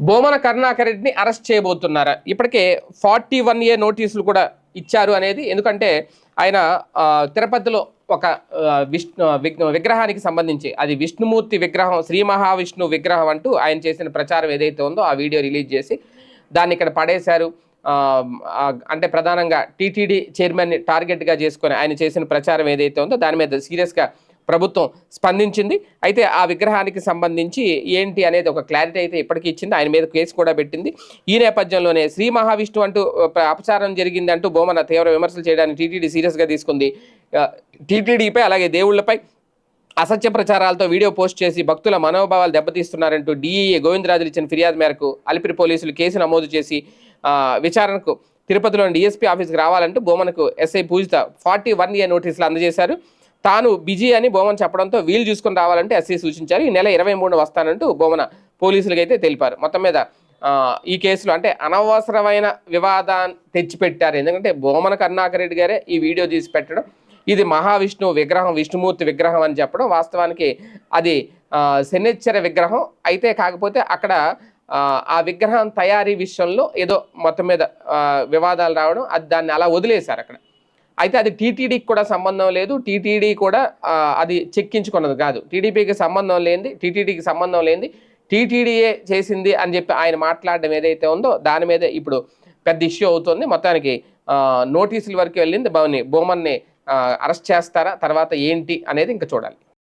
బోమన కరుణాకర్ రెడ్డిని అరెస్ట్ చేయబోతున్నారు. ఇప్పటికే ఫార్టీ వన్ ఏ నోటీసులు కూడా ఇచ్చారు అనేది. ఎందుకంటే ఆయన తిరుపతిలో ఒక విష్ణు విగ్- విగ్రహానికి సంబంధించి అది విష్ణుమూర్తి విగ్రహం శ్రీ మహావిష్ణు విగ్రహం అంటూ ఆయన చేసిన ప్రచారం ఏదైతే ఉందో ఆ వీడియో రిలీజ్ చేసి దాన్ని ఇక్కడ పడేశారు. అంటే ప్రధానంగా టీటీడీ చైర్మన్ని టార్గెట్గా చేసుకొని ఆయన చేసిన ప్రచారం ఏదైతే ఉందో దాని మీద సీరియస్గా ప్రభుత్వం స్పందించింది. అయితే ఆ విగ్రహానికి సంబంధించి ఏంటి అనేది ఒక క్లారిటీ అయితే ఇప్పటికీ ఇచ్చింది. ఆయన మీద కేసు కూడా పెట్టింది. ఈ నేపథ్యంలోనే శ్రీ మహావిష్ణు అంటూ అపచారం జరిగింది అంటూ బొమ్మన తీవ్ర విమర్శలు చేయడానికి టీటీడీ సీరియస్గా తీసుకుంది. టీటీడీపై అలాగే దేవుళ్ళపై అసత్య ప్రచారాలతో వీడియో పోస్ట్ చేసి భక్తుల మనోభావాలు దెబ్బతీస్తున్నారంటూ డిఈఏ గోవిందరాజులు ఇచ్చిన ఫిర్యాదు మేరకు అలిపిరి పోలీసులు కేసు నమోదు చేసి విచారణకు తిరుపతిలోని డిఎస్పీ ఆఫీస్కి రావాలంటూ బొమ్మనకు SI Pujitha forty one A నోటీసులు అందజేశారు. తాను బిజీ అని బొమ్మను చెప్పడంతో వీలు చూసుకొని రావాలంటే ఎస్ఐ సూచించారు. ఈ నెల ఇరవై మూడు వస్తానంటూ బొమ్మన పోలీసులకు అయితే తెలిపారు. మొత్తం మీద ఈ కేసులో అంటే అనవసరమైన వివాదాన్ని తెచ్చిపెట్టారు. ఎందుకంటే బొమ్మన కరుణాకర్ రెడ్డి గారే ఈ వీడియో తీసి పెట్టడం. ఇది మహావిష్ణు విగ్రహం విష్ణుమూర్తి విగ్రహం అని చెప్పడం. వాస్తవానికి అది ఆ, శనిచ్చర విగ్రహం. అయితే కాకపోతే అక్కడ ఆ, విగ్రహం తయారీ విషయంలో ఏదో మొత్తం మీద వివాదాలు రావడం. అది దాన్ని అలా వదిలేశారు అక్కడ. అయితే అది టీటీడీకి కూడా సంబంధం లేదు. టీటీడీ కూడా అది చెక్కించుకున్నది కాదు. టీడీపీకి సంబంధం లేనిది టీటీడీకి సంబంధం లేనిది టీటీడీయే చేసింది అని చెప్పి ఆయన మాట్లాడడం ఏదైతే ఉందో దాని మీద ఇప్పుడు పెద్ద ఇష్యూ అవుతుంది. మొత్తానికి నోటీసుల వరకు వెళ్ళింది. భవని బోమన్ని అరెస్ట్ చేస్తారా? తర్వాత ఏంటి అనేది ఇంకా చూడాలి.